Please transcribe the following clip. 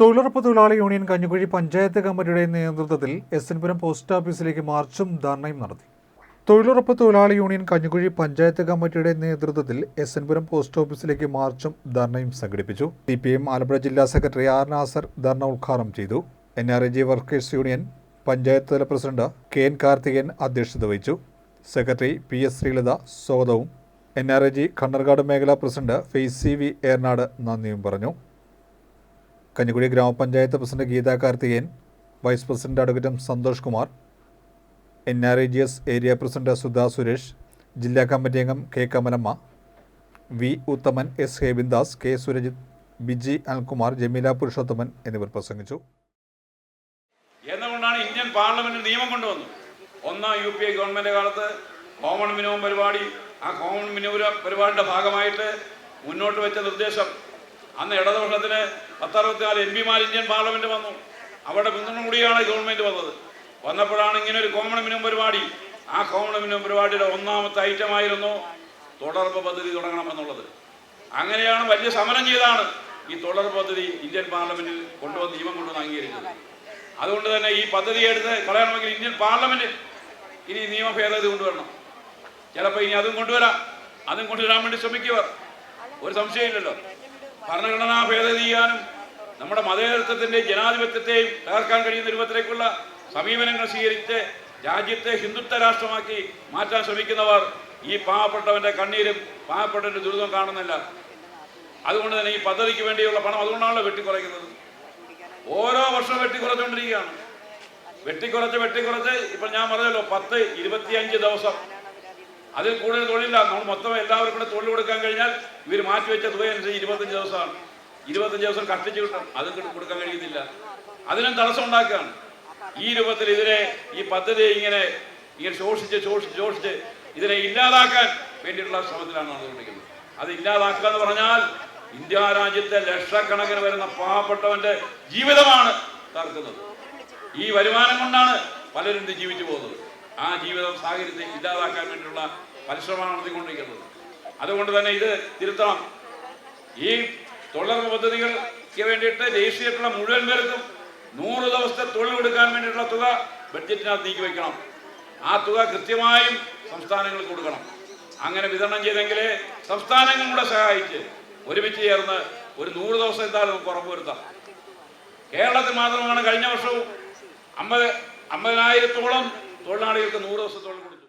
തൊഴിലുറപ്പ് തൊഴിലാളി യൂണിയൻ കഞ്ഞുകുഴി പഞ്ചായത്ത് കമ്മിറ്റിയുടെ നേതൃത്വത്തിൽ എസ് എൻ പുരം പോസ്റ്റ് ഓഫീസിലേക്ക് മാർച്ചും ധർണയും നടത്തി. തൊഴിലുറപ്പ് തൊഴിലാളി യൂണിയൻ കഞ്ഞുകുഴി പഞ്ചായത്ത് കമ്മിറ്റിയുടെ നേതൃത്വത്തിൽ എസ് എൻ പുരം പോസ്റ്റ് ഓഫീസിലേക്ക് മാർച്ചും ധർണയും സംഘടിപ്പിച്ചു. സി പി എം ആലപ്പുഴ ജില്ലാ സെക്രട്ടറി ആർ നാസർ ധർണ ഉദ്ഘാടനം ചെയ്തു. N R I G workers union panchayat തല പ്രസിഡന്റ് കെ എൻ കാർത്തികേയൻ അധ്യക്ഷത വഹിച്ചു. സെക്രട്ടറി പി എസ് ശ്രീലത സ്വാഗതവും. N R I G Kannarkad മേഖലാ president Faiz C V Ernad നന്ദിയും പറഞ്ഞു. Kanjikuzhi grama panchayat president Geetha Karthikeyan vice president advocate Santhosh Kumar N R I G S area president Sudha Suresh ജില്ലാ committee അംഗം K Kamalamma V Uthaman S Hebindas K Surajith Biji Alkumar Jameela Purushothaman എന്നിവർ പ്രസംഗിച്ചു. എന്തുകൊണ്ടാണ് Indian parliament നിയമം കൊണ്ടുവന്നത്. ഒന്നാം U P A government കാലത്ത് common minimum പരിപാടി ആ കോമൺ മിനിമം പരിപാടിയുടെ ഭാഗമായിട്ട് മുന്നോട്ട് വെച്ച നിർദ്ദേശം അന്ന് ഇടതുപക്ഷത്തിന് പത്തറുപത്തിനാല് എം പിമാർ ഇന്ത്യൻ പാർലമെന്റ് വന്നു. അവിടെ പിന്തുണ കൂടിയാണ് ഗവൺമെന്റ് വന്നത്. വന്നപ്പോഴാണ് ഇങ്ങനെ ഒരു കോമൺ മിനിമം പരിപാടി. ആ കോമൺ മിനിമം പരിപാടിയുടെ ഒന്നാമത്തെ ഐറ്റമായിരുന്നു തുടർപ്പ് പദ്ധതി തുടങ്ങണമെന്നുള്ളത് അങ്ങനെയാണ് വലിയ സമരം ചെയ്താണ് ഈ തുടർപ്പ് പദ്ധതി ഇന്ത്യൻ പാർലമെന്റിൽ കൊണ്ടുവന്ന് നിയമം കൊണ്ടുവന്ന് അംഗീകരിച്ചത്. അതുകൊണ്ട് തന്നെ ഈ പദ്ധതി എടുത്ത് കളയണമെങ്കിൽ ഇന്ത്യൻ പാർലമെന്റ് ഇനി നിയമ ഭേദഗതി കൊണ്ടുവരണം. ചിലപ്പോൾ ഇനി അതും കൊണ്ടുവരാം. അതും കൊണ്ടുവരാൻ വേണ്ടി ശ്രമിക്കുക ഒരു സംശയമില്ലല്ലോ. ഭരണഘടനാ ഭേദഗതി ചെയ്യാനും നമ്മുടെ മതേതൃത്വത്തിന്റെയും ജനാധിപത്യത്തെയും തകർക്കാൻ കഴിയുന്ന രൂപത്തിലേക്കുള്ള സമീപനങ്ങൾ സ്വീകരിച്ച് രാജ്യത്തെ ഹിന്ദുത്വ രാഷ്ട്രമാക്കി മാറ്റാൻ ശ്രമിക്കുന്നവർ ഈ പാവപ്പെട്ടവന്റെ കണ്ണീരും പാവപ്പെട്ടവന്റെ ദുരിതം കാണുന്നില്ല അതുകൊണ്ട് തന്നെ ഈ പദ്ധതിക്ക് വേണ്ടിയുള്ള പണം അതുകൊണ്ടാണല്ലോ വെട്ടിക്കുറയ്ക്കുന്നത്. ഓരോ വർഷവും വെട്ടിക്കുറച്ചുകൊണ്ടിരിക്കുകയാണ്. വെട്ടിക്കുറച്ച് വെട്ടിക്കുറച്ച് ഇപ്പൊ ഞാൻ പറഞ്ഞല്ലോ പത്ത് ഇരുപത്തിയഞ്ച് ദിവസം അതിൽ കൂടുതൽ തൊഴിലില്ല. നമ്മൾ മൊത്തം എല്ലാവർക്കും കൂടെ തൊഴിൽ കൊടുക്കാൻ കഴിഞ്ഞാൽ ഇവർ മാറ്റി വെച്ച തുക അനുസരിച്ച് ഇരുപത്തഞ്ച് ദിവസമാണ്. ഇരുപത്തഞ്ച് ദിവസം കഷ്ടിച്ച് കിട്ടും. അതും കൊടുക്കാൻ കഴിയുന്നില്ല. അതിനും തടസ്സം ഉണ്ടാക്കുകയാണ്. ഈ രൂപത്തിൽ ഇതിനെ ഈ പദ്ധതി ഇങ്ങനെ ഇങ്ങനെ ശോഷിച്ച് ശോഷിച്ച് ശോഷിച്ച് ഇതിനെ ഇല്ലാതാക്കാൻ വേണ്ടിയിട്ടുള്ള ശ്രമത്തിലാണ് നടന്നുകൊണ്ടിരിക്കുന്നത്. അത് ഇല്ലാതാക്കുക എന്ന് പറഞ്ഞാൽ ഇന്ത്യ രാജ്യത്തെ ലക്ഷക്കണക്കിന് വരുന്ന പാവപ്പെട്ടവന്റെ ജീവിതമാണ് തകർക്കുന്നത്. ഈ വരുമാനം കൊണ്ടാണ് പലരും ജീവിച്ചു പോകുന്നത്. ആ ജീവിതം സാഹചര്യത്തെ ഇല്ലാതാക്കാൻ വേണ്ടിയുള്ള പരിശ്രമമാണ് നടത്തിക്കൊണ്ടിരിക്കുന്നത്. അതുകൊണ്ട് തന്നെ ഇത് തിരുത്തണം. ഈ തൊഴിലുറപ്പ് പദ്ധതികൾക്ക് വേണ്ടിയിട്ട് ദേശീയത്തിലുള്ള മുഴുവൻ പേർക്കും നൂറ് ദിവസത്തെ തൊഴിൽ കൊടുക്കാൻ വേണ്ടിയിട്ടുള്ള തുക ബഡ്ജറ്റിനകത്ത് നീക്കി വെക്കണം ആ തുക കൃത്യമായും സംസ്ഥാനങ്ങൾക്ക് കൊടുക്കണം. അങ്ങനെ വിതരണം ചെയ്തെങ്കിലേ സംസ്ഥാനങ്ങളും കൂടെ സഹായിച്ച് ഒരുമിച്ച് ചേർന്ന് ഒരു നൂറ് ദിവസം എന്തായാലും നമുക്ക് ഉറപ്പുവരുത്താം കേരളത്തിൽ മാത്രമാണ് കഴിഞ്ഞ വർഷവും അമ്പത് അമ്പതിനായിരത്തോളം തൊഴിലാളികൾക്ക് നൂറ് ദിവസത്തോളം കൊടുത്തു.